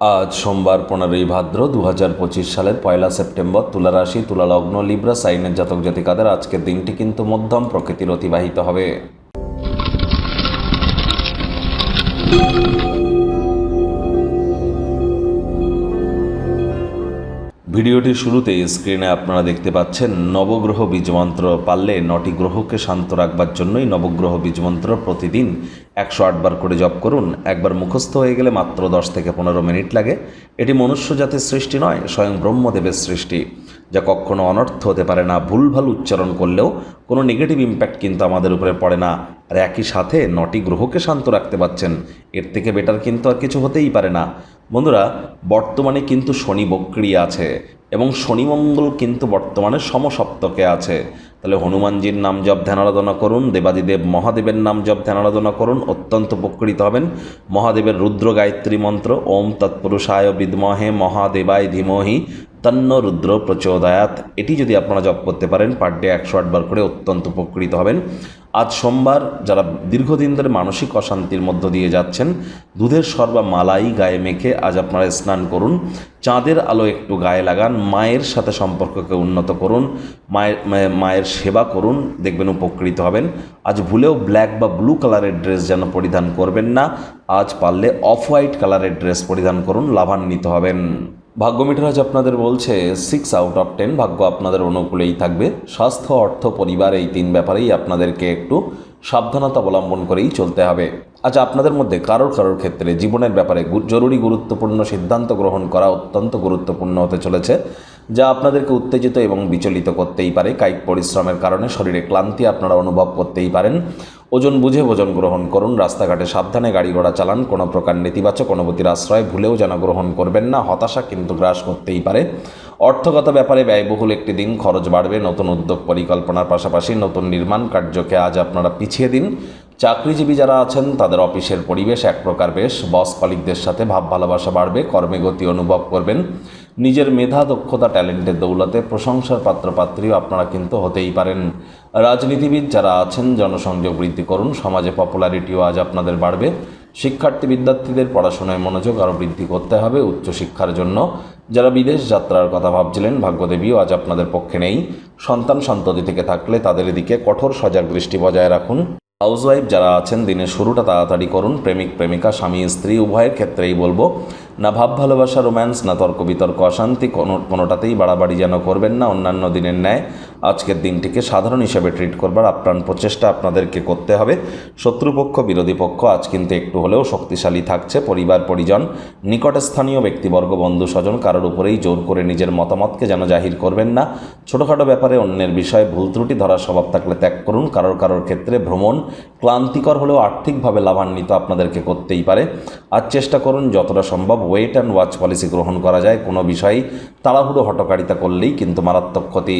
আজ সোমবার পনেরোই ভাদ্র দু হাজার পঁচিশ সালের পয়লা সেপ্টেম্বর তুলা রাশি তুলা লগ্ন লিব্রা, সাইনের জাতক জাতিকাদের আজকের দিনটি কিন্তু মধ্যম প্রকৃতির অতিবাহিত হবে। ভিডিওটির শুরুতে স্ক্রিনে আপনারা দেখতে পাচ্ছেন নবগ্রহ বীজমন্ত্র পারলে নটি গ্রহকে শান্ত রাখবার জন্যই নবগ্রহ বীজমন্ত্র প্রতিদিন একশো আটবার করে জপ করুন। একবার মুখস্থ হয়ে গেলে মাত্র দশ থেকে পনেরো মিনিট লাগে। এটি মনুষ্য জাতির সৃষ্টি নয়, স্বয়ং ব্রহ্মদেবের সৃষ্টি। যা কখনো অনর্থ হতে পারে না, ভুলভাল উচ্চারণ করলেও কোনো নেগেটিভ ইম্প্যাক্ট কিন্তু আমাদের উপরে পড়ে না। আর একই সাথে নটি গ্রহকে শান্ত রাখতে পারছেন, এর থেকে বেটার কিন্তু আর কিছু হতেই পারে না। বন্ধুরা, বর্তমানে কিন্তু শনি বক্রিয়া আছে এবং শনি মঙ্গল কিন্তু বর্তমানে সমসপ্তকে আছে। তাহলে হনুমানজির নাম জপ ধ্যান আরাধনা করুন, দেবাদিদেব মহাদেবের নাম জপ ধ্যান আরাধনা করুন, অত্যন্ত উপকৃত হবেন। মহাদেবের রুদ্র গায়ত্রী মন্ত্র, ওম তৎপুরুষায় বিদ্মহে মহাদেবায় ধীমহি। তন্ন রুদ্র প্রচোদয়াত। এটি যদি আপনারা জপ করতে পারেন, পার ডে একশো আটবার করে অত্যন্ত উপকৃত হবেন। আজ সোমবার যারা দীর্ঘদিন ধরে মানসিক অশান্তির মধ্য দিয়ে যাচ্ছেন, দুধের সর্বা মালাই গায়ে মেখে আজ আপনারা স্নান করুন। চাঁদের আলো একটু গায়ে লাগান, মায়ের সাথে সম্পর্ককে উন্নত করুন, মায়ের মায়ের- সেবা করুন, দেখবেন উপকৃত হবেন। আজ ভুলেও ব্ল্যাক বা ব্লু কালারের ড্রেস যেন পরিধান করবেন না, আজ পারলে অফ হোয়াইট কালারের ড্রেস পরিধান করুন, লাভান্বিত হবেন। ভাগ্য মিটার আজ আপনাদের বলছে সিক্স আউট অফ টেন ভাগ্য আপনাদের অনুকূলেই থাকবে। স্বাস্থ্য, অর্থ, পরিবার এই তিন ব্যাপারেই আপনাদেরকে একটু সাবধানতা অবলম্বন করেই চলতে হবে। আজ আপনাদের মধ্যে কারোর কারোর ক্ষেত্রে জীবনের ব্যাপারে জরুরি গুরুত্বপূর্ণ সিদ্ধান্ত গ্রহণ করা অত্যন্ত গুরুত্বপূর্ণ হতে চলেছে, যা আপনাদেরকে উত্তেজিত এবং বিচলিত করতেই পারে। কায়িক পরিশ্রমের কারণে শরীরে ক্লান্তি আপনারা অনুভব করতেই পারেন। ওজন বুঝে ওজন গ্রহণ করুন, রাস্তাঘাটে সাবধানে গাড়ি ঘোড়া চালান, কোনো প্রকার নেতিবাচক অনুভূতির আশ্রয় ভুলেও যেন গ্রহণ করবেন না, হতাশা কিন্তু গ্রাস করতেই পারে। অর্থগত ব্যাপারে ব্যয়বহুল একটি দিন, খরচ বাড়বে, নতুন উদ্যোগ পরিকল্পনার পাশাপাশি নতুন নির্মাণ কার্যকে আজ আপনারা পিছিয়ে দিন। চাকরিজীবী যারা আছেন, তাদের অফিসের পরিবেশ এক প্রকার বেশ, বস কলিকদের সাথে ভাব ভালোবাসা বাড়বে, কর্মে গতি অনুভব করবেন। নিজের মেধা, দক্ষতা, ট্যালেন্টের দৌলতে প্রশংসার পাত্রপাত্রীও আপনারা কিন্তু হতেই পারেন। রাজনীতিবিদ যারা আছেন, জনসংযোগ বৃদ্ধি করুন, সমাজে পপুলারিটিও আজ আপনাদের বাড়বে। শিক্ষার্থী বিদ্যার্থীদের পড়াশোনায় মনোযোগ আরও বৃদ্ধি করতে হবে উচ্চশিক্ষার জন্য। যারা বিদেশ যাত্রার কথা ভাবছিলেন, ভাগ্যদেবীও আজ আপনাদের পক্ষে নেই। সন্তান সন্ততি থেকে থাকলে তাদের দিকে কঠোর সজাগ দৃষ্টি বজায় রাখুন। হাউসওয়াইফ যারা আছেন, দিনের শুরুটা তাড়াতাড়ি করুন। প্রেমিক, প্রেমিকা, স্বামী, স্ত্রী, উভয়ের ক্ষেত্রেই বলব না ভাব, ভালোবাসা, রোম্যান্স, না তর্ক বিতর্ক, অশান্তি, কোনো, কোনোটাতেই বাড়াবাড়ি যেন করবেন না, অন্যান্য দিনের ন্যায়। আজকের দিনটিকে সাধারণ হিসেবে ট্রিট করবার আপ্রাণ প্রচেষ্টা আপনাদেরকে করতে হবে। শত্রুপক্ষ, বিরোধী পক্ষ আজ কিন্তু একটু হলেও শক্তিশালী থাকছে। পরিবার, পরিজন, নিকটস্থানীয় ব্যক্তিবর্গ, বন্ধু, স্বজন কারোর উপরেই জোর করে নিজের মতামতকে যেন জাহির করবেন না। ছোটোখাটো ব্যাপারে অন্যের বিষয়ে ভুল ত্রুটি ধরার স্বভাব থাকলে ত্যাগ করুন। কারোর কারোর ক্ষেত্রে ভ্রমণ ক্লান্তিকর হলেও আর্থিকভাবে লাভান্বিত আপনাদেরকে করতেই পারে। আর চেষ্টা করুন যতটা সম্ভব ওয়েট অ্যান্ড ওয়াচ পলিসি গ্রহণ করা যায়। কোনো বিষয়েই তাড়াহুড়ো হটকারিতা করলেই কিন্তু মারাত্মক ক্ষতি